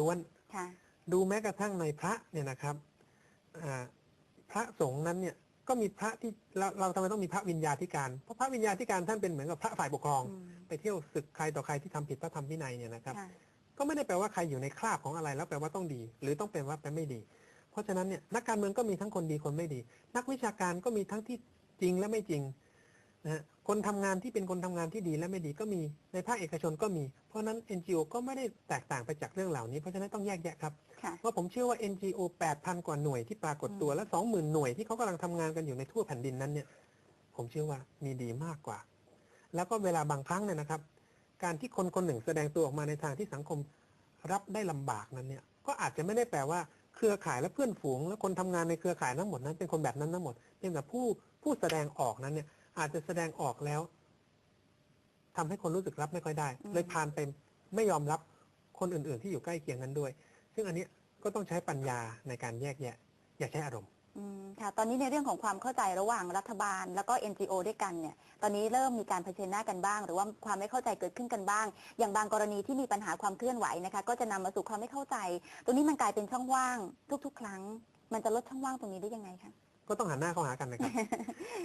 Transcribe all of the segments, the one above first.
ล้วนค่ะดูแม้กระทั่งในพระเนี่ยนะครับอ่าพระสงฆ์นั้นเนี่ยก็มีพระที่เราเราทำไมต้องมีพระวิญญาธิการเพราะพระวิญญาธิการท่านเป็นเหมือนกับพระฝ่ายปกครองอืมไปเที่ยวศึกใครต่อใครที่ทำผิดพระธรรมวินัยเนี่ยนะครับค่ะก็ไม่ได้แปลว่าใครอยู่ในคราบของอะไรแล้วแปลว่าต้องดี หรือต้องแปลว่าแปลไม่ดี เพราะฉะนั้นเนี่ยนักการเมืองก็มีทั้งคนดีคนไม่ดี นักวิชาการก็มีทั้งที่จริงและไม่จริง นะฮะคนทำงานที่เป็นคนทำงานที่ดีและไม่ดีก็มีในภาคเอกชนก็มี เพราะฉะนั้น NGO ก็ไม่ได้แตกต่างไปจากเรื่องเหล่านี้ เพราะฉะนั้นต้องแยกแยะครับค่ะว่าผมเชื่อว่า NGO 8,000 กว่าหน่วยที่ปรากฏตัวและ 20,000 หน่วยที่เขากำลังทำงานกันอยู่ในทั่วแผ่นดินนั้นเนี่ยผมเชื่อว่ามีดีมากกว่า แล้วก็เวลาบางครั้งเนี่ยนะครับ การที่คนคนหนึ่งแสดงตัวออกมาในทางที่สังคมรับได้ลำบากนั้นเนี่ยก็อาจจะไม่ได้แปลว่าเครือข่ายและเพื่อนฝูง และคนทำงานในเครือข่ายทั้งหมดนั้นเป็นคนแบบนั้นทั้งหมดเพียงแต่ผู้ผู้แสดงออกนั้นเนี่ย อาจจะแสดงออกแล้วทำให้คนรู้สึกรับไม่ค่อยได้อืมเลยพานไปไม่ยอมรับคนอื่น ๆ ที่อยู่ใกล้เคียงนั้นด้วย ซึ่งอันเนี้ยก็ต้องใช้ปัญญาในการแยกแยะ อย่าใช้อารมณ์อืมค่ะ ตอนนี้ในเรื่องของความเข้าใจระหว่างรัฐบาล แล้วก็ NGO ด้วยกันเนี่ย ตอนนี้เริ่มมีการเผชิญหน้ากันบ้าง หรือว่าความไม่เข้าใจเกิดขึ้นกันบ้าง อย่างบางกรณีที่มีปัญหาความเคลื่อนไหวนะคะ ก็จะนำมาสู่ความไม่เข้าใจ ตรงนี้มันกลายเป็นช่องว่าง ทุก ๆ ครั้ง มันจะลดช่องว่างตรงนี้ได้ยังไงคะ ก็ต้องหันหน้าเข้าหากันนะครับ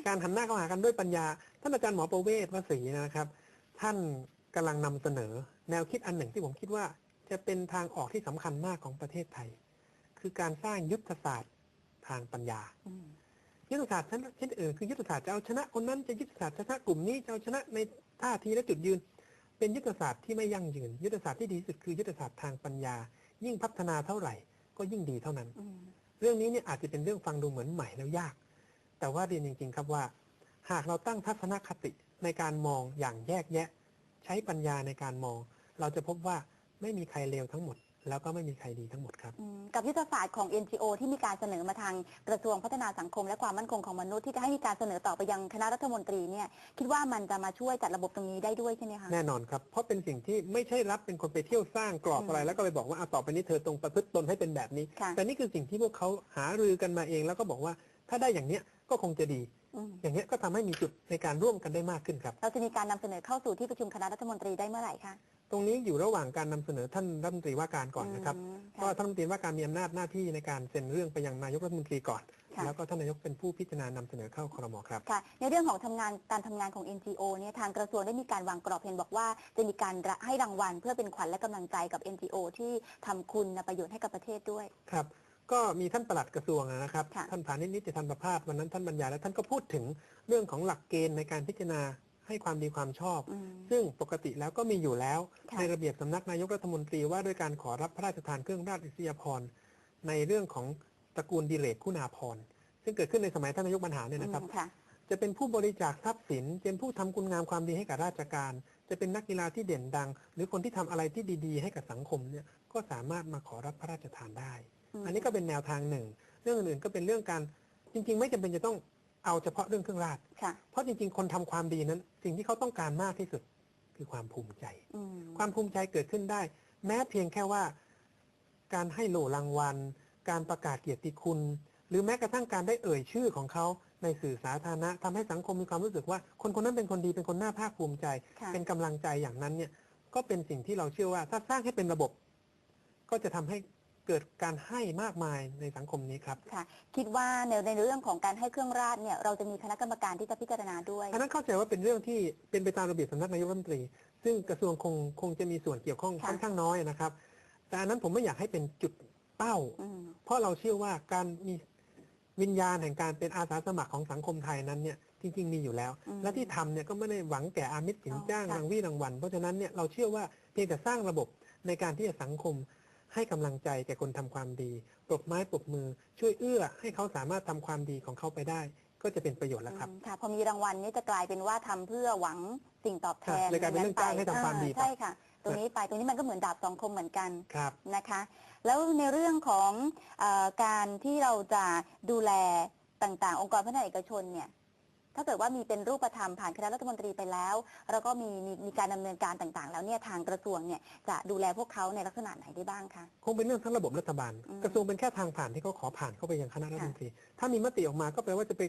การหันหน้าเข้าหากันด้วยปัญญา ท่านอาจารย์หมอประเวศวสีนะครับ ท่านกำลังนำเสนอ แนวคิดอันหนึ่งที่ผมคิดว่า จะเป็นทางออกที่สำคัญมากของประเทศไทย คือการสร้างยุทธศาสตร์ทางปัญญายุทธศาสตร์เช่นอื่นคือยุทธศาสตร์จะเอาชนะคนนั้นจะยุทธศาสตร์ชนะกลุ่มนี้จะเอาชนะในท่าทีและจุดยืน เป็นยุทธศาสตร์ที่ไม่ยั่งยืน ยุทธศาสตร์ที่ดีที่สุดคือยุทธศาสตร์ทางปัญญา ยิ่งพัฒนาเท่าไหร่ ก็ยิ่งดีเท่านั้น เรื่องนี้เนี่ยอาจจะเป็นเรื่องฟังดูเหมือนใหม่แล้วยาก แต่ว่าเรียนจริง ๆ ครับว่า หากเราตั้งทัศนคติในการมองอย่างแยกแยะ ใช้ปัญญาในการมอง เราจะพบว่าไม่มีใครเลวทั้งหมด แล้วก็ไม่มีใครดีทั้งหมดครับอืมกับยุทธศาสตร์ของ NGO ที่มีการเสนอมาทางกระทรวงพัฒนาสังคม และความมั่นคงของมนุษย์ที่จะให้มีการเสนอต่อไปยังคณะรัฐมนตรีเนี่ยคิดว่ามันจะมาช่วยจัดระบบตรงนี้ได้ด้วยใช่ไหมคะแน่นอนครับ เพราะเป็นสิ่งที่ไม่ใช่รับเป็นคนไปเที่ยวสร้างกรอบอืมอะไร แล้วก็ไปบอกว่าอะต่อไปนี้เธอตรงประพฤติตนให้เป็นแบบนี้ค่ะแต่นี่คือสิ่งที่พวกเขาหารือกันมาเอง แล้วก็บอกว่าถ้าได้อย่างเนี้ยก็คงจะดีอืมอย่างเนี้ยก็ทำให้มีจุดในการร่วมกันได้มากขึ้นครับ เราจะมีการนำเสนอเข้าสู่ที่ประชุมคณะรัฐมนตรีได้เมื่อไหร่คะ ตรงนี้อยู่ระหว่างการนำเสนอท่านรัฐมนตรีว่าการก่อนนะครับอืมก็ค่ะท่านรัฐมนตรีว่าการมีอำนาจหน้าที่ในการเซ็นเรื่องไปยังนายกรัฐมนตรีก่อนค่ะแล้วก็ท่านนายกเป็นผู้พิจารณานำเสนอเข้าครมครับค่ะในเรื่องของทำงานการทำงานของ NGO เนี่ยทางกระทรวงได้มีการวางกรอบเห็นบอกว่า จะมีการให้รางวัล เพื่อเป็นขวัญและกำลังใจกับ NGO ที่ทำคุณประโยชน์ให้กับประเทศด้วยครับก็มีท่านปลัดกระทรวงนะครับค่ะท่านผานิชนิติธันประภาสวันนั้นท่านบรรยายแล้วท่านก็พูดถึงเรื่องของหลักเกณฑ์ในการพิจารณา ให้ความดีความชอบอืมซึ่งปกติแล้วก็มีอยู่แล้วค่ะในระเบียบสำนักนายกรัฐมนตรีว่าด้วยการขอรับพระราชทานเครื่องราชอิสริยาภรณ์ในเรื่องของตระกูลดิเลกคุณาภรณ์ซึ่งเกิดขึ้นในสมัยท่านนายกบรรหารเนี่ยนะครับอืมค่ะจะเป็นผู้บริจาคทรัพย์สินเป็นผู้ทำคุณงามความดีให้กับราชการ จะเป็นนักกีฬาที่เด่นดัง หรือคนที่ทำอะไรที่ดี ๆ ให้กับสังคมเนี่ยก็สามารถมาขอรับพระราชทานได้อืมอันนี้ก็เป็นแนวทางหนึ่ง เรื่องอื่นๆก็เป็นเรื่องการจริง ๆ ไม่จำเป็นจะต้อง เอาเฉพาะเรื่องเครื่องราชค่ะ เพราะจริงๆ คนทำความดีนั้น สิ่งที่เขาต้องการมากที่สุดคือความภูมิใจอืมความภูมิใจเกิดขึ้นได้ แม้เพียงแค่ว่า การให้โหลรางวัล การประกาศเกียรติคุณ หรือแม้กระทั่งการได้เอ่ยชื่อของเขาในสื่อสาธารณะทำให้สังคมมีความรู้สึกว่า คนคนนั้นเป็นคนดีเป็นคนน่าภาคภูมิใจค่ะเป็นกำลังใจอย่างนั้นเนี่ย ก็เป็นสิ่งที่เราเชื่อว่า ถ้าสร้างให้เป็นระบบ ก็จะทำให้ เกิดการให้มากมายในสังคมนี้ครับค่ะ คิดว่าในในเรื่องของการให้เครื่องราชเนี่ยเราจะมีคณะกรรมการที่จะพิจารณาด้วยอันนั้นเข้าใจว่าเป็นเรื่องที่เป็นไปตามระเบียบสำนักนายกรัฐมนตรี ซึ่งกระทรวงคงคงจะมีส่วนเกี่ยวข้องค่ะค่อนข้างน้อยนะครับ แต่อันนั้นผมไม่อยากให้เป็นจุดเป้าอืมเพราะเราเชื่อว่าการมีวิญญาณแห่งการเป็นอาสาสมัครของสังคมไทยนั้นเนี่ยจริง ๆ มีอยู่แล้วอืมและที่ทำเนี่ยก็ไม่ได้หวังแก่อามิตรสินจ้างอ๋อค่ะรางวี่รางวัล เพราะฉะนั้นเนี่ยเราเชื่อว่าเพียงแต่สร้างระบบในการที่จะสังคม ให้กำลังใจแก่คนทำความดี ปรบไม้ปรบมือ ช่วยเอื้อให้เขาสามารถทำความดีของเขาไปได้ ก็จะเป็นประโยชน์แล้วครับอืมค่ะพอมีรางวัลนี้จะกลายเป็นว่าทำเพื่อหวังสิ่งตอบแทนครับเลยกลายเป็นเรื่องจ้างให้ทำความดีอ่ใช่ค่ะตรงนี้ไปตรงนี้มันก็เหมือนดาบสองคมเหมือนกันครับนะคะ แล้วในเรื่องของเออการที่เราจะดูแลต่างๆ องค์กรพัฒนาเอกชนเนี่ย ถ้าเกิดว่ามีเป็นรูปธรรมผ่านคณะรัฐมนตรีไปแล้ว แล้วก็มีมีมีการดำเนินการต่างๆ แล้วเนี่ยทางกระทรวงเนี่ยจะดูแลพวกเขาในลักษณะไหนได้บ้างคะ คงเป็นเรื่องทั้งระบบรัฐบาล อืมกระทรวงเป็นแค่ทางผ่านที่เขาขอผ่านเข้าไปยังคณะรัฐมนตรี ถ้ามีมติออกมาก็แปลว่าจะไป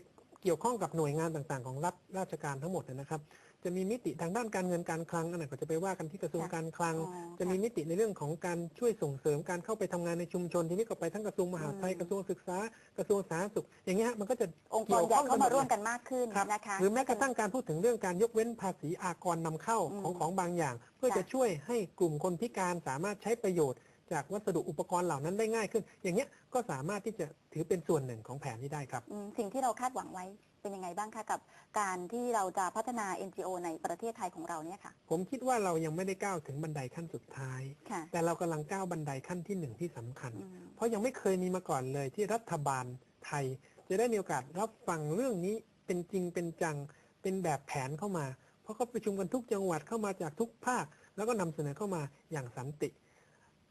เกี่ยวข้องกับหน่วยงานต่างๆ ของรัฐราชการทั้งหมดนะครับ จะมีมิติทางด้านการเงินการคลังอันไหนก็จะไปว่ากันที่กระทรวงค่ะการคลังอ๋อจะมีค่มิติในเรื่องของการช่วยส่งเสริมการเข้าไปทำงานในชุมชนทีนี้ก็ไปทั้งกระทรวงมหาดไทยอืมกระทรวงศึกษากระทรวงสาธารณสุข อย่างเงี้ยมันก็จะองค์กรใหญ่เข้ามาร่วมกันมากขึ้นครับนะคะหรือแม้กระทั่งการพูดถึงเรื่องการยกเว้นภาษีอากรนำเข้าอืมของของบางอย่าง เพื่อค่ะจะช่วยให้กลุ่มคนพิการสามารถใช้ประโยชน์จากวัสดุอุปกรณ์เหล่านั้นได้ง่ายขึ้น อย่างเงี้ยก็สามารถที่จะถือเป็นส่วนหนึ่งของแผนนี้ได้ครับอืมสิ่งที่เราคาดหวังไว้ เป็นยังไงบ้างคะกับการที่เราจะพัฒนา NGO ในประเทศไทยของเราเนี่ยค่ะ ผมคิดว่าเรายังไม่ได้ก้าวถึงบันไดขั้นสุดท้าย ค่ะ แต่เรากำลังก้าวบันไดขั้นที่หนึ่งที่สำคัญ อืม เพราะยังไม่เคยมีมาก่อนเลยที่รัฐบาลไทย จะได้มีโอกาสรับฟังเรื่องนี้เป็นจริงเป็นจังเป็นแบบแผนเข้ามา เพราะเขาประชุมกันทุกจังหวัดเข้ามาจากทุกภาค แล้วก็นำเสนอเข้ามาอย่างสันติ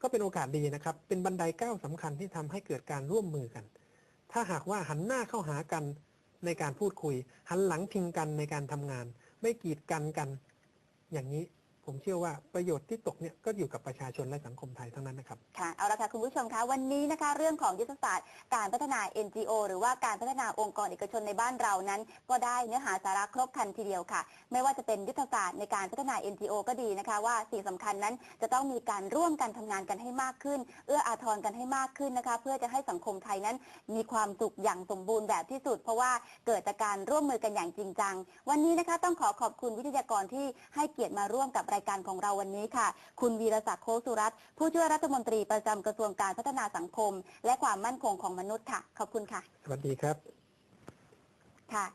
ก็เป็นโอกาสดีนะครับ เป็นบันไดก้าวสำคัญที่ทำให้เกิดการร่วมมือกัน ถ้าหากว่าหันหน้าเข้าหากัน ในการพูดคุย หันหลังพิงกันในการทำงาน ไม่กีดกันกัน อย่างนี้ ผมเชื่อว่าประโยชน์ที่ตกเนี่ยก็อยู่กับประชาชนและสังคมไทยเทั้งนั้นนะครับ ค่ะเอาละค่ะคุณผู้ชมคะวันนี้นะคะ เรื่องของยุทธศาสตร์การพัฒนา NGO หรือว่าการพัฒนาองค์กรเอกชนในบ้านเรานั้น ก็ได้เนื้อหาสาระครบครันทีเดียวค่ะ ไม่ว่าจะเป็นยุทธศาสตร์ในการพัฒนา NGO ก็ดีนะคะ ว่าสิ่งสำคัญนั้นจะต้องมีการร่วมกันทำงานกันให้มากขึ้น เอื้ออาทรกันให้มากขึ้นนะคะ เพื่อจะให้สังคมไทยนั้น มีความสุขอย่างสมบูรณ์แบบที่สุด เพราะว่าเกิดจากการร่วมมือกันอย่างจริงจังวันนี้นะคะต้องขอขอบคุณวิทยากรที่ให้เกียรติมาร่วมกับรายการของเราวันนี้ค่ะ คุณวีรศักดิ์โคสุรัตน์ผู้ช่วยรัฐมนตรีประจำกระทรวงการพัฒนาสังคม และความมั่นคงของมนุษย์ค่ะ ขอบคุณค่ะ สวัสดีครับ ค่ะ